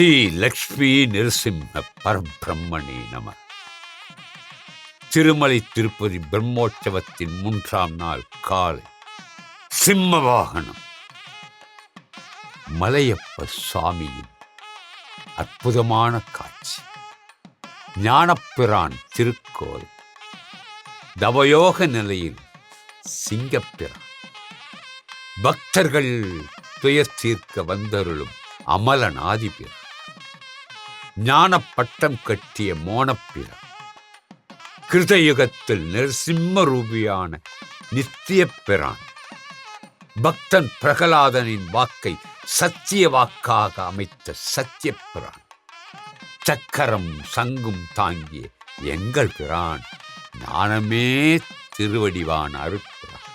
ஸ்ரீ லக்ஷ்மி நிருசிம்ம பரபிரம்மணி நம. திருமலை திருப்பதி பிரம்மோற்சவத்தின் மூன்றாம் நாள் காலை. சிம்ம வாகனம். மலையப்ப சுவாமியின் அற்புதமான காட்சி. ஞானப்பிரான் திருக்கோள். தவயோக நிலையில் சிங்கப்பிரான். பக்தர்கள் துயர் தீர்க்க வந்தருளும் அமலநாதிபிரான் ஞான பட்டம் கட்டிய மோனப்பிரான் கிருதயுகத்தில் நரசிம்ம ரூபியான நித்திய பிரான். பக்தன் பிரகலாதனின் வாக்கை சத்திய வாக்காக அமைத்த சத்திய பிரான். சக்கரம் சங்கும் தாங்கிய எங்கள் பிரான் ஞானமே திருவடிவான் அருட்பிரான்.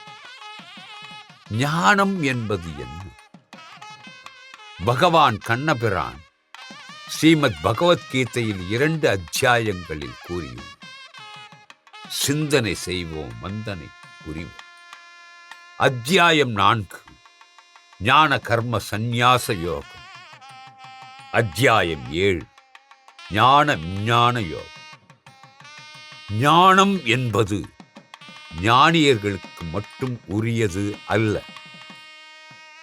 ஞானம் என்பது என்ன? பகவான் கண்ணபிரான் ஸ்ரீமத் பகவத்கீதையில் இரண்டு அத்தியாயங்களில் கூறியும் சிந்தனை செய்வோம் மந்தனை புரிவோம். அத்தியாயம் நான்கு ஞான கர்ம சந்நியாச யோகம். அத்தியாயம் ஏழு ஞான விஞ்ஞான யோகம். ஞானம் என்பது ஞானியர்களுக்கு மட்டும் உரியது அல்ல.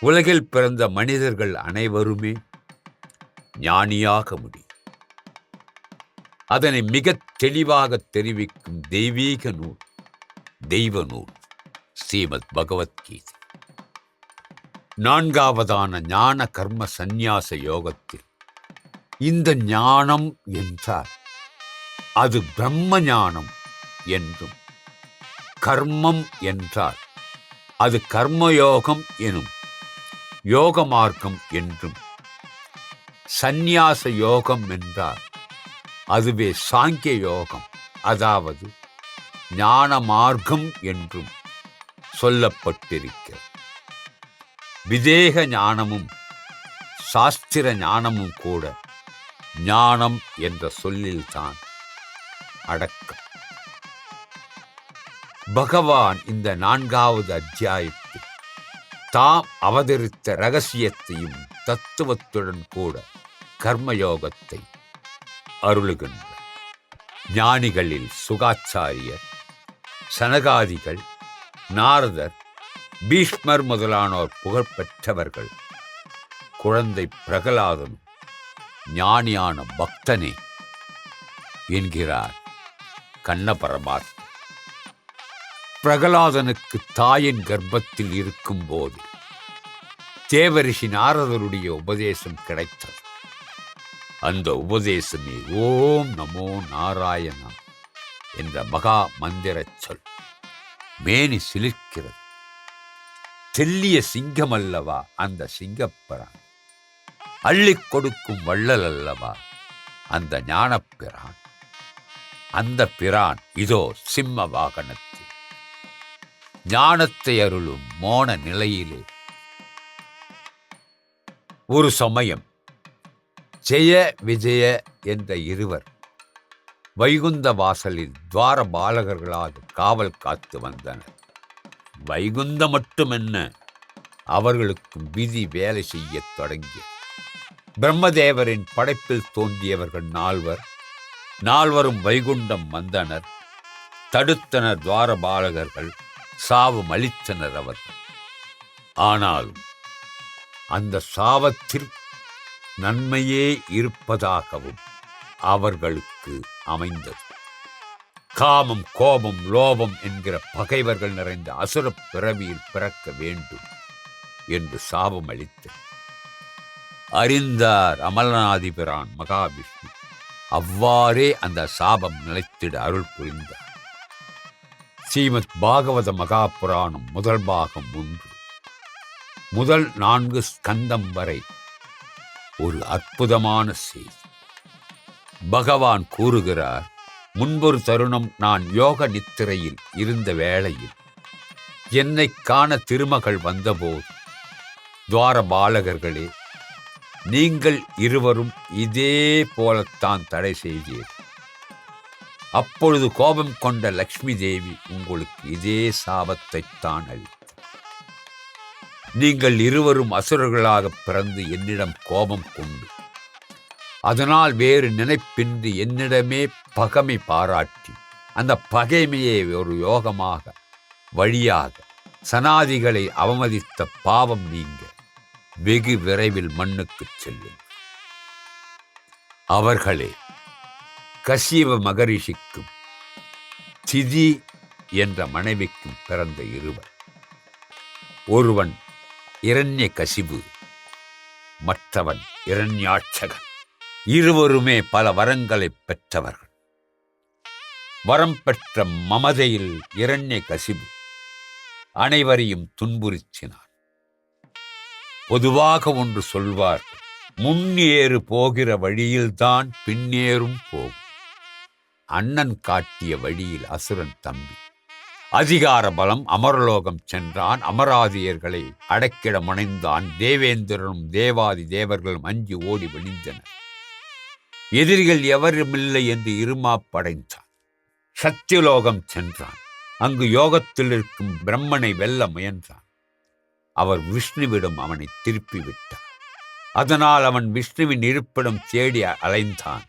உலகில் பிறந்த மனிதர்கள் அனைவருமே ஞானியாக முடியும். அதனை மிக தெளிவாக தெரிவிக்கும் தெய்வீக நூல் தெய்வ நூல் ஸ்ரீமத் பகவத்கீதை நான்காவதான ஞான கர்ம சந்நியாச யோகத்தில் இந்த ஞானம் என்றால் அது பிரம்ம ஞானம் என்றும் கர்மம் என்றால் அது கர்மயோகம் எனும் யோக மார்க்கம் என்றும் சந்நியாச யோகம் என்றால் அதுவே சாங்கிய யோகம். அதாவது ஞான மார்க்கம் என்றும் சொல்லப்பட்டிருக்கிறது. விதேக ஞானமும் சாஸ்திர ஞானமும் கூட ஞானம் என்ற சொல்லில்தான் அடக்கம். பகவான் இந்த நான்காவது அத்தியாயத்தில் தாம் அவதரித்த ரகசியத்தையும் தத்துவத்துடன் கூட கர்மயோகத்தை அருளுகின்ற ஞானிகளில் சுகாச்சாரியர் சனகாதிகள் நாரதர் பீஷ்மர் முதலானோர் புகழ்பெற்றவர்கள் குழந்தை பிரகலாதன் ஞானியான பக்தனே என்கிறார் கண்ணபரமார் பிரகலாதனுக்கு தாயின் கர்ப்பத்தில் இருக்கும்போது தேவரிஷி நாரதருடைய உபதேசம் கிடைத்தது. அந்த உபதேசமே ஓம் நமோ நாராயணா என்ற மகா மந்திரச் சொல். மேனி சிலிர்க்கிறது. தெல்லிய சிங்கம் அல்லவா அந்த சிங்கப்பிரான். அள்ளி கொடுக்கும் வள்ளல் அல்லவா அந்த ஞானப்பிரான். அந்த பிரான் இதோ சிம்ம வாகனத்தில். ஞானத்தை அருளும் மோன நிலையிலே. ஒரு சமயம் ஜெய விஜய என்ற இருவர். வைகுந்த வாசலில் துவார பாலகர்களாக காவல் காத்து வந்தனர். வைகுந்த மட்டுமென்ன அவர்களுக்கும் விதி வேலை செய்யத் தொடங்கி பிரம்மதேவரின் படைப்பில் தோன்றியவர்கள் நால்வர். நால்வரும் வைகுண்டம் வந்தனர். தடுத்தனர் துவார பாலகர்கள் சாவு மலித்தனர் அவர்கள். ஆனாலும் அந்த சாவத்திற்கு நன்மையே இருப்பதாகவும் அவர்களுக்கு அமைந்தது. காமம் கோபம் லோபம் என்கிற பகைவர்கள் நிறைந்த அசுர பிறவியில் பிறக்க வேண்டும் என்று சாபம் அளித்து அறிந்தார் அமலநாதிபிரான் மகாவிஷ்ணு. அவ்வாறே அந்த சாபம் நிலைத்திட அருள் புரிந்தார். ஸ்ரீமத் பாகவத மகாபுராணம் முதல் பாகம் ஒன்று. முதல் நான்கு ஸ்கந்தம் வரை ஒரு அற்புதமான செய்தி. பகவான் கூறுகிறார் முன்பொரு தருணம் நான் யோக நித்திரையில் இருந்த வேளையில் என்னை காண திருமகள் வந்தபோது துவார பாலகர்களே நீங்கள் இருவரும் இதே போலத்தான் தடை செய்தீர்கள் அப்பொழுது கோபம் கொண்ட லக்ஷ்மி தேவி உங்களுக்கு இதே சாபத்தைத்தான் அளித்தார் நீங்கள் இருவரும் அசுரர்களாக பிறந்து என்னிடம் கோபம் கொண்டு. அதனால் வேறு நினைப்பின்றி என்னிடமே பகைமை பாராட்டி அந்த பகைமையை ஒரு யோகமாக வழியாக சனாதிகளை அவமதித்த பாவம் நீங்க வெகு விரைவில் மண்ணுக்கு செல்லும். அவர்களே கசியவ மகரிஷிக்கும் சிதி என்ற மனைவிக்கும் பிறந்த இருவர். ஒருவன் இரண்ய கசிபு மற்றவன் இரண்யாட்சகன். இருவருமே பல வரங்களைப் பெற்றவர்கள். வரம் பெற்ற மமதையில் இரண்ய கசிபு அனைவரையும் துன்புறுத்தினான். பொதுவாக ஒன்று சொல்வார் முன்னேறு போகிற வழியில்தான் பின்னேறும் போகும். அண்ணன் காட்டிய வழியில் அசுரன் தம்பி. அதிகார பலம் அமரலோகம் சென்றான். அமராதியர்களை அடக்கிட முனைந்தான். தேவேந்திரனும் தேவாதி தேவர்களும் அஞ்சு ஓடி வெளிந்தனர் எதிரிகள் எவருமில்லை என்று இருமாப்படைந்தான். சத்தியலோகம் சென்றான். அங்கு யோகத்தில் இருக்கும் பிரம்மனை வெல்ல முயன்றான். அவர் விஷ்ணுவிடம் அவனை திருப்பி விட்டார் அதனால் அவன் விஷ்ணுவின் இருப்பிடம் தேடி அலைந்தான்.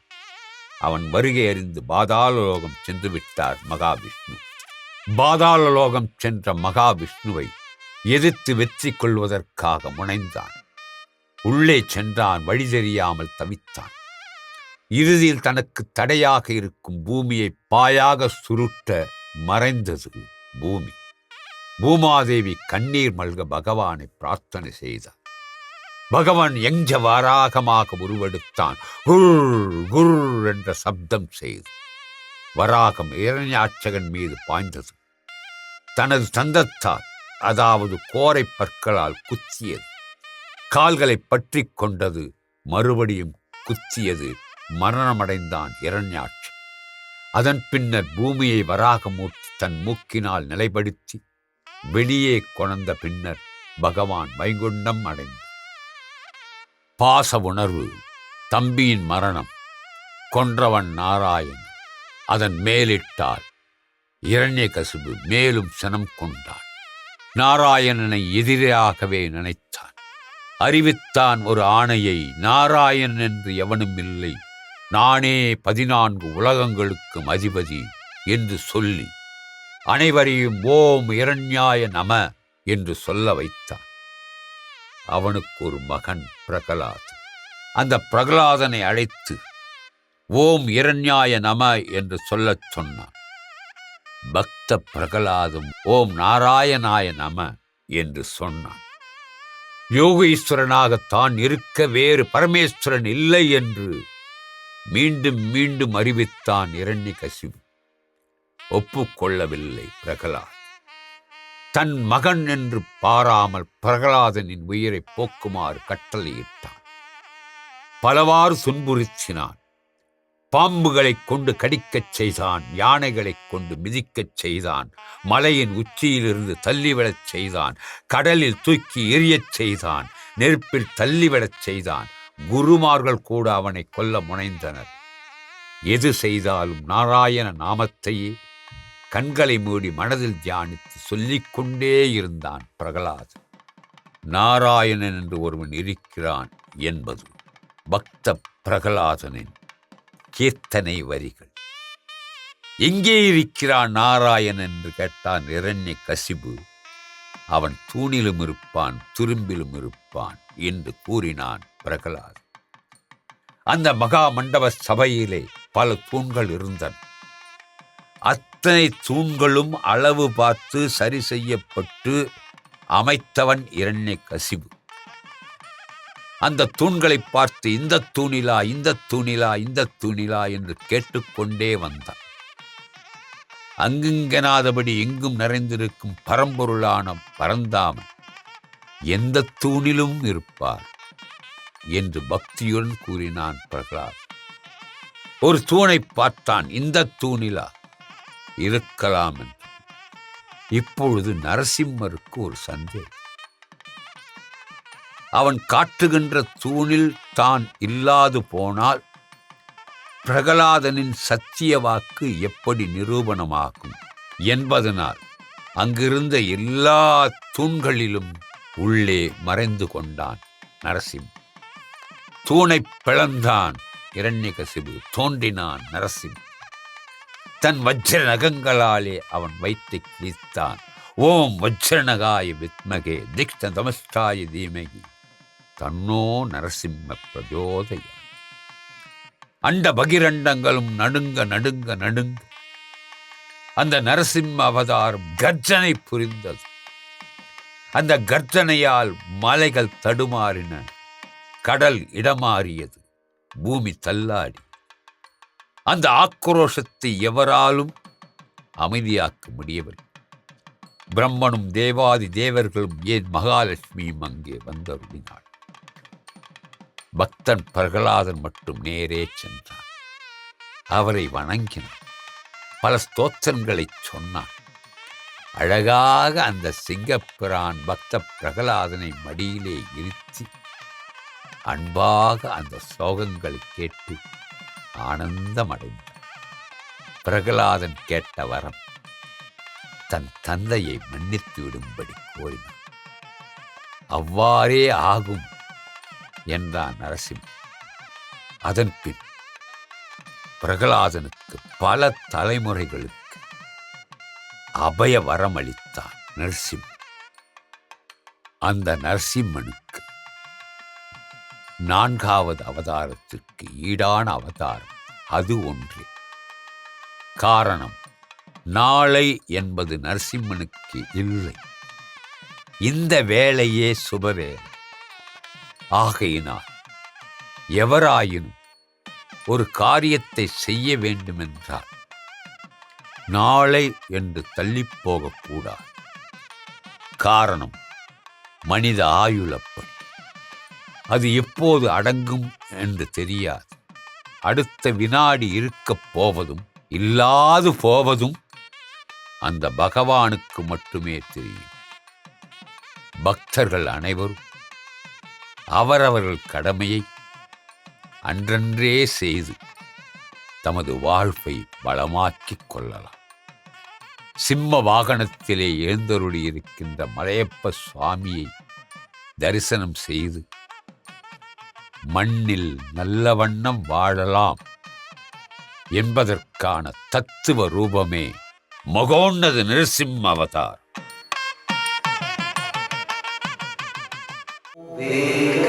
அவன் வருகை அறிந்து பாதாள லோகம் சென்று விட்டார் மகாவிஷ்ணு. பாதாள லோகம் சென்ற மகாவிஷ்ணுவை எதிர்த்து வெற்றி கொள்வதற்காக முனைந்தான். உள்ளே சென்றான் வழி தெரியாமல் தவித்தான். இறுதியில் தனக்கு தடையாக இருக்கும் பூமியை பாயாக சுருட்ட மறைந்தது பூமி. பூமாதேவி கண்ணீர் மல்க பகவானை பிரார்த்தனை செய்தார் பகவான் எஞ்ச வாராகமாக உருவெடுத்தான். குர் குர் என்ற சப்தம் செய்து வராகம் இரண்யாட்சகன் மீது பாய்ந்தது. தனது தந்தத்தால் அதாவது கோரை பற்களால் குத்தியது. கால்களை பற்றி கொண்டது மறுபடியும் குத்தியது மரணமடைந்தான் இரண்யாட்சி அதன் பின்னர் பூமியை வராகமூர்த்தி தன் மூக்கினால் நிலைப்படுத்தி வெளியே கொணர்ந்த பின்னர் பகவான் வைகுண்டம் அடைந்தார். பாச உணர்வு தம்பியின் மரணம் கொன்றவன் நாராயணன். அதன் மேலிட்டால் இரண்யகசிபு மேலும் சனம் கொண்டான். நாராயணனை எதிராகவே நினைத்தான். அறிவித்தான் ஒரு ஆணையை நாராயணன் என்று எவனும் இல்லை. நானே பதினான்கு உலகங்களுக்கும் அதிபதி என்று சொல்லி அனைவரையும் ஓம் இரண்யாய நம என்று சொல்ல வைத்தான். அவனுக்கு ஒரு மகன் பிரகலாத். அந்த பிரகலாதனை அழைத்து ஓம் இரண்யாய நம என்று சொல்லச் சொன்னான். பக்த பிரகலாதும் ஓம் நாராயணாய நம என்று சொன்னான். யோகீஸ்வரனாக தான் இருக்க வேறு பரமேஸ்வரன் இல்லை என்று மீண்டும் மீண்டும் அறிவித்தான் இரண்யகசிபு ஒப்புக்கொள்ளவில்லை பிரகலாத். தன் மகன் என்று பாராமல் பிரகலாதனின் உயிரை போக்குமாறு கட்டளையிட்டான். பலவாறு துன்புறுத்தினான். பாம்புகளைக் கொண்டு கடிக்கச் செய்தான் யானைகளைக் கொண்டு மிதிக்கச் செய்தான் மலையின் உச்சியிலிருந்து தள்ளிவிடச் செய்தான் கடலில் தூக்கி எரியச் செய்தான் நெருப்பில் தள்ளிவிடச் செய்தான். குருமார்கள் கூட அவனை கொல்ல முனைந்தனர். எது செய்தாலும் நாராயண நாமத்தையே கண்களை மூடி மனதில் தியானித்து சொல்லிக்கொண்டே இருந்தான் பிரகலாத். நாராயணன் என்று ஒருவன் இருக்கிறான் என்பது பக்த பிரகலாதனின் கீர்த்தனை வரிகள். எங்கே இருக்கிறான் நாராயணன்? என்று கேட்டான் இரண்ய கசிபு அவன் தூணிலும் இருப்பான் துரும்பிலும் இருப்பான் என்று கூறினான் பிரகலாத். அந்த மகா மண்டப சபையிலே பல தூண்கள் இருந்தன. அத்தனை தூண்களும் அளவு பார்த்து சரி செய்யப்பட்டு அமைத்தவன் இரண்ய கசிபு அந்த தூண்களை பார்த்து இந்த தூணிலா இந்த தூணிலா இந்த தூணிலா என்று கேட்டுக்கொண்டே வந்தான். அங்குங்கெனாதபடி எங்கும் நிறைந்திருக்கும் பரம்பொருளான பரந்தாமன் எந்த தூணிலும் இருப்பார் என்று பக்தியுடன் கூறினான் பிரகலாத். ஒரு தூணை பார்த்தான் இந்த தூணிலா இருக்கலாம் என்று. இப்பொழுது நரசிம்மருக்கு ஒரு சந்தேகம். அவன் காட்டுகின்ற தூணில் தான் இல்லாது போனால் பிரகலாதனின் சத்திய வாக்கு எப்படி நிரூபணமாகும் என்பதனால் அங்கிருந்த எல்லா தூண்களிலும் உள்ளே மறைந்து கொண்டான் நரசிம் தூணைப் பிளந்தான் இரண்யகசிபு தோன்றினான் நரசிம் தன் வஜ்ர நகங்களாலே அவன் வைத்து கிழித்தான். ஓம் வஜ்ரநகாய வித்மகே திக்ஷ தமஸ்டாய தீமகி. தன்னோ நரசிம்ம பிரஜோதய. அண்ட பகிரண்டங்களும் நடுங்க நடுங்க நடுங்க. அந்த நரசிம்ம அவதாரம் கர்ஜனை புரிந்தது. அந்த கர்ஜனையால் மலைகள் தடுமாறின. கடல் இடமாறியது. பூமி தள்ளாடி. அந்த ஆக்ரோஷத்தை எவராலும் அமைதியாக்க முடியவில்லை. பிரம்மனும் தேவாதி தேவர்களும் ஏன் மகாலட்சுமியும் அங்கே வந்தருளினாள்? பக்தன் பிரகலாதன் மட்டும் நேரே சென்றான். அவரை வணங்கினான். பல ஸ்தோத்திரங்களை சொன்னான். அழகாக அந்த சிங்கப்பிரான் பக்த பிரகலாதனை மடியிலே இருத்தி அன்பாக அந்த ஸ்லோகங்களை கேட்டு ஆனந்தமடைந்தான். பிரகலாதன் கேட்ட வரம் தன் தந்தையை மன்னித்து விடும்படி கோரினான். அவ்வாறே ஆகும். என்றான் நரசிம்மன். அதன் பின் பிரகலாதனுக்கு பல தலைமுறைகளுக்கு அபய வரம் அளித்தான் நரசிம்மன். அந்த நரசிம்மனுக்கு நான்காவது அவதாரத்திற்கு ஈடான அவதாரம் அது ஒன்றே. காரணம் நாளை என்பது நரசிம்மனுக்கு இல்லை. இந்த வேலையே சுபவேலை ஆகையினால் எவராயினும் ஒரு காரியத்தை செய்ய வேண்டுமென்றால் நாளை என்று தள்ளிப் போகக்கூடாது காரணம் மனித ஆயுளப்படி. அது எப்போது அடங்கும் என்று தெரியாது. அடுத்த வினாடி இருக்கப் போவதும் இல்லாது போவதும் அந்த பகவானுக்கு மட்டுமே தெரியும். பக்தர்கள் அனைவரும் அவரவர்கள் கடமையை அன்றன்றே செய்து தமது வாழ்வை வளமாக்கிக் கொள்ளலாம். சிம்ம வாகனத்திலே எழுந்தருளியிருக்கின்ற மலையப்ப சுவாமியை தரிசனம் செய்து மண்ணில் நல்ல வண்ணம் வாழலாம் என்பதற்கான தத்துவ ரூபமே மகோன்னத நிருசிம்ம அவதார். Big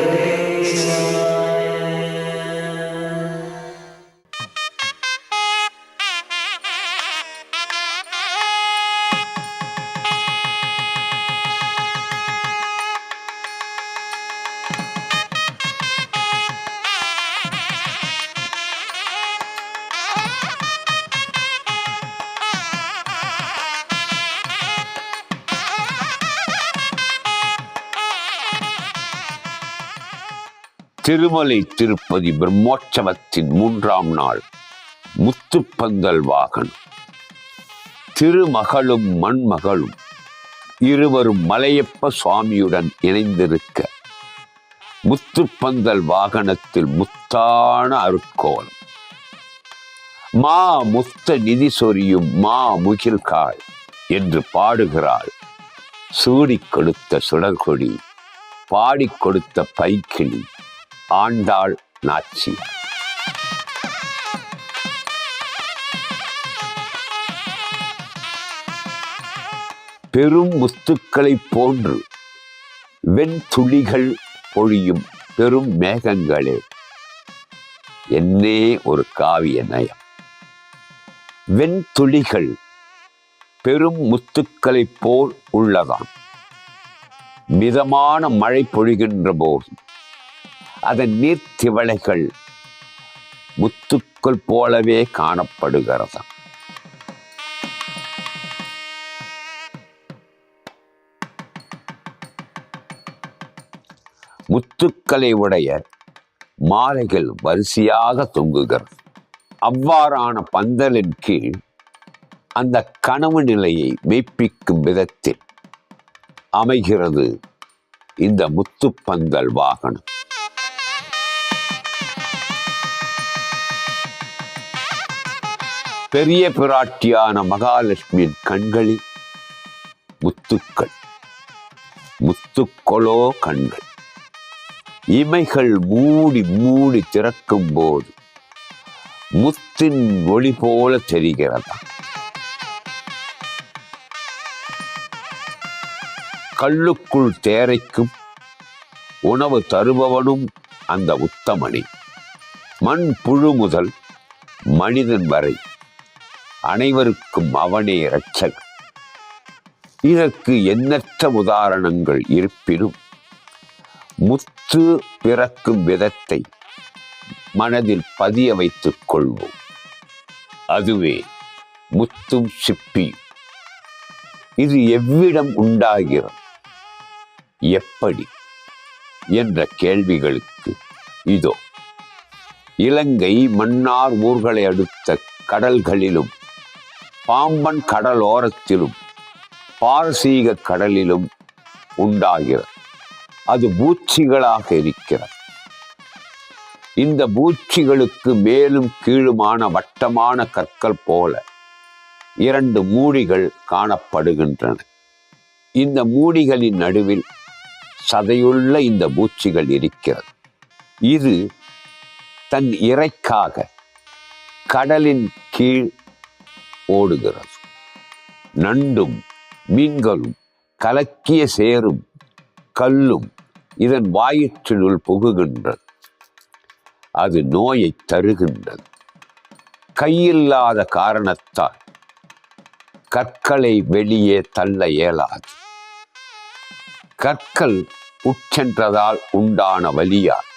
திருமலை திருப்பதி பிரம்மோற்சவத்தின் மூன்றாம் நாள். முத்துப்பந்தல் வாகனம். திருமகளும் மண்மகளும் இருவரும் மலையப்ப சுவாமியுடன் இணைந்திருக்க. முத்துப்பந்தல் வாகனத்தில் முத்தான அருட்கோலம் மா முத்த நிதி சொரியும் மா முகில்காள் என்று பாடுகிறாள். சூடிக் கொடுத்த சுடர்கொடி பாடிக் கொடுத்த பைக்கிளி ஆண்டாள் நாச்சி. பெரும் முத்துக்களைப் போன்று வெண்துளிகள் பொழியும் பெரும் மேகங்களே என்னே ஒரு காவிய நயம். வெண்துளிகள் பெரும் முத்துக்களைப் போல் உள்ளதாம். மிதமான மழை பொழிகின்ற போது அதன் நீர்த்திவளைகள் முத்துக்கள் போலவே காணப்படுகிறது. முத்துக்களை உடைய மாலைகள் வரிசையாக தொங்குகிறது. அவ்வாறான பந்தலின் கீழ் அந்த கனவு நிலையை மெய்ப்பிக்கும் விதத்தில் அமைகிறது இந்த முத்துப்பந்தல் வாகனம். பெரிய பிராட்டியான மகாலட்சுமியின் கண்களில் முத்துக்கள் முத்துக்களோ கண்கள். இமைகள் மூடி மூடி திறக்கும் போது முத்தின் ஒளி போல தெரிகிறதா? கல்லுக்குள் தேரைக்கும் உணவு தருபவனும் அந்த உத்தமணி மண் புழு முதல் மனிதன் வரை அனைவருக்கும் அவனே இரட்சகன். இதற்கு எண்ணற்ற உதாரணங்கள் இருப்பினும் முத்து பிறக்கும் விதத்தை மனதில் பதிய வைத்துக் கொள்வோம். அதுவே முத்தும் சிப்பியும். இது எவ்விடம் உண்டாகிறது? எப்படி? என்ற கேள்விகளுக்கு இதோ. இலங்கை மன்னார் ஊர்களை அடுத்த கடல்களிலும் பாம்பன் கடலோரத்திலும் பாரசீக கடலிலும் உண்டாகிறது. அது பூச்சிகளாக இருக்கிறது. இந்த பூச்சிகளுக்கு மேலும் கீழுமான வட்டமான கற்கள் போல இரண்டு மூடிகள் காணப்படுகின்றன. இந்த மூடிகளின் நடுவில் சதையுள்ள இந்த பூச்சிகள் இருக்கிறது. இது தன் இறைக்காக கடலின் கீழ் ஓடுகிறது. நண்டும் மீன்களும் கலக்கிய சேரும் கல்லும் இதன் வாயிற்றினுள் புகுகின்றது. அது நோயை தருகின்றது. கையில்லாத காரணத்தால் கற்களை வெளியே தள்ள இயலாது. கற்கள் உட்சென்றதால் உண்டான வலியால்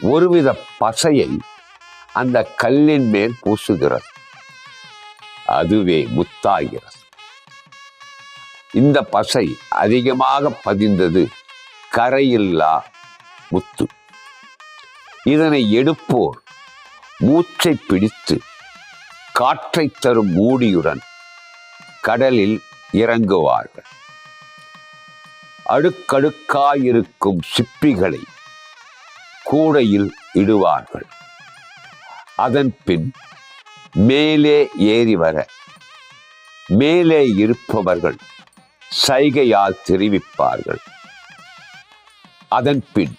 ஒருவித பசையை அந்த கல்லின் மேல் பூசுகிறது. அதுவே முத்தாகிறது. இந்த பசை அதிகமாக பதிந்தது கரையில்லா முத்து. இதனை எடுப்போர் மூச்சை பிடித்து காற்றை தரும் மூடியுடன் கடலில் இறங்குவார்கள். அடுக்கடுக்காயிருக்கும் சிப்பிகளை கூடையில் இடுவார்கள். அதன் பின் மேலே ஏறி வர. மேலே இருப்பவர்கள் சைகையால் தெரிவிப்பார்கள். அதன் பின்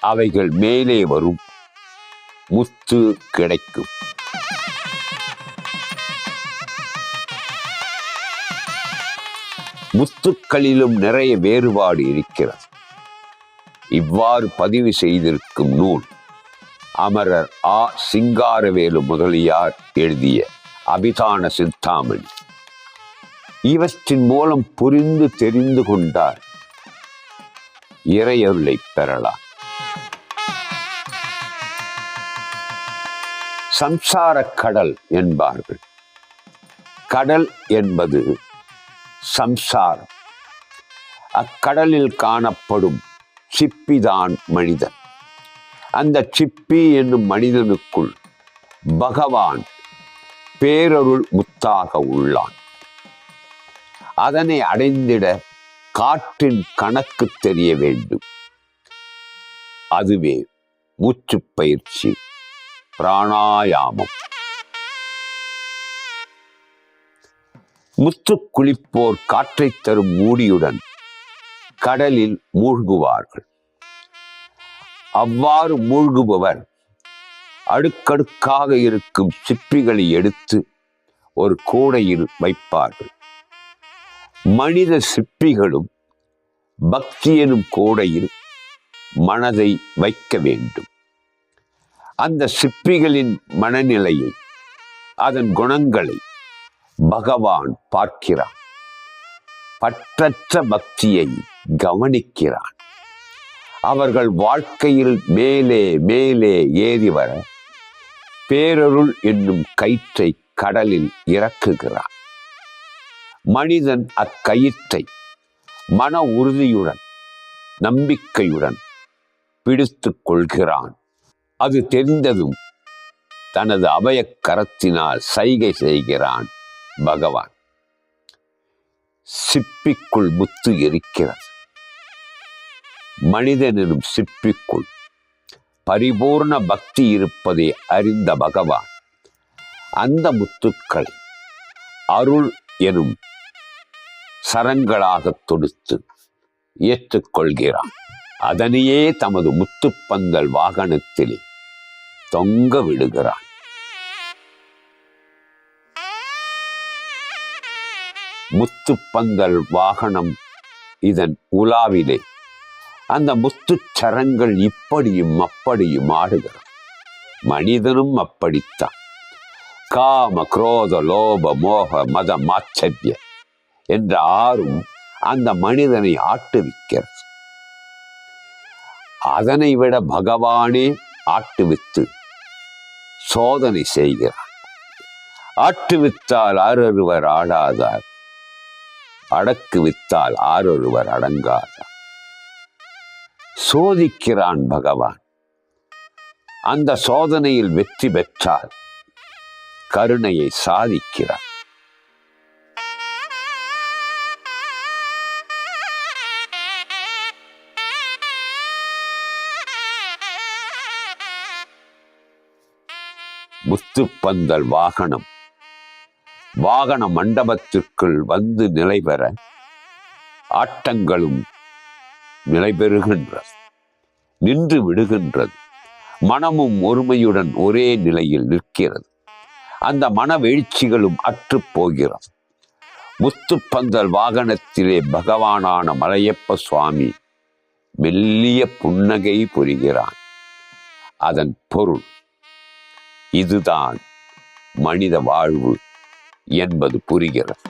அவைகள் மேலே வரும். முத்து கிடைக்கும். முத்துக்களிலும் நிறைய வேறுபாடு இருக்கிறது. இவ்வாறு பதிவு செய்திருக்கும் நூல் அமரர் ஆ. சிங்காரவேலு முதலியார் எழுதிய அபிதான சித்தாமணி. இவற்றின் மூலம் புரிந்து தெரிந்து கொண்டார். இறையருளை பெறலாம். சம்சார கடல் என்பார்கள். கடல் என்பது சம்சாரம். அக்கடலில் காணப்படும் சிப்பிதான் மனிதன். அந்த சிப்பி என்னும் மனிதனுக்குள் பகவான் பேரருள் முத்தாக உள்ளான். அதனை அடைந்திட காற்றின் கணக்கு தெரிய வேண்டும். அதுவே மூச்சு பயிற்சி பிராணாயாமம். முத்து குளிப்போர் காற்றை தரும் மூடியுடன் கடலில் மூழ்குவார்கள். அவ்வாறு மூழ்குபவர் அடுக்கடுக்காக இருக்கும் சிப்பிகளை எடுத்து ஒரு கூடையில் வைப்பார்கள். மனித சிப்பிகளும் பக்தி எனும் கூடையில் மனதை வைக்க வேண்டும். அந்த சிற்பிகளின் மனநிலையை அதன் குணங்களை பகவான் பார்க்கிறான். பற்றற்ற பக்தியை கவனிக்கிறான். அவர்கள் வாழ்க்கையில் மேலே மேலே ஏறி வர பேரருள் என்னும் கயிற்றை கடலில் இறக்குகிறான் மனிதன் அக்கயிற்றை மன உறுதியுடன் நம்பிக்கையுடன் பிடித்துக் கொள்கிறான். அது தெரிந்ததும் தனது அபயக்கரத்தினால் சைகை செய்கிறான் பகவான். சிப்பிக்குள் முத்து இருக்கிறது மனிதனிடம் சிற்பிக்குள் பரிபூர்ண பக்தி இருப்பதை அறிந்த பகவான் அந்த முத்துக்களை அருள் எனும் சரங்களாக தொடுத்து ஏற்றுக்கொள்கிறான். அதனையே தமது முத்துப்பந்தல் வாகனத்தில் தொங்க விடுகிறான். முத்துப்பந்தல் வாகனம் இதன் உலாவிலே அந்த முத்துச் சரங்கள் இப்படியும் அப்படியும் ஆடுகிறது மனிதனும் அப்படித்தான். காம குரோத லோப மோக மத மாச்சரிய என்ற ஆறும் அந்த மனிதனை ஆட்டுவிக்கிறது. அதனை விட பகவானே ஆட்டுவித்து சோதனை செய்கிறார். ஆட்டுவித்தால் ஆரொருவர் ஆடாதார் அடக்கு வித்தால் ஆரொருவர் அடங்காதார். சோதிக்கிறான் பகவான். அந்த சோதனையில் வெற்றி பெற்றால் கருணையை சாதிக்கிறார் முத்துப்பந்தல் வாகனம். வாகன மண்டபத்திற்குள் வந்து நிலைபெற ஆட்டங்களும் நிலைபெறுகின்றது நின்று விடுகின்றது. மனமும் ஒருமையுடன் ஒரே நிலையில் நிற்கிறது. அந்த மனவெழுச்சிகளும் அற்றுப் போகிறது. முத்துப்பந்தல் வாகனத்திலே பகவானான மலையப்ப சுவாமி மெல்லிய புன்னகை புரிகிறான். அதன் பொருள் இதுதான் மனித வாழ்வு என்பது புரிகிறது.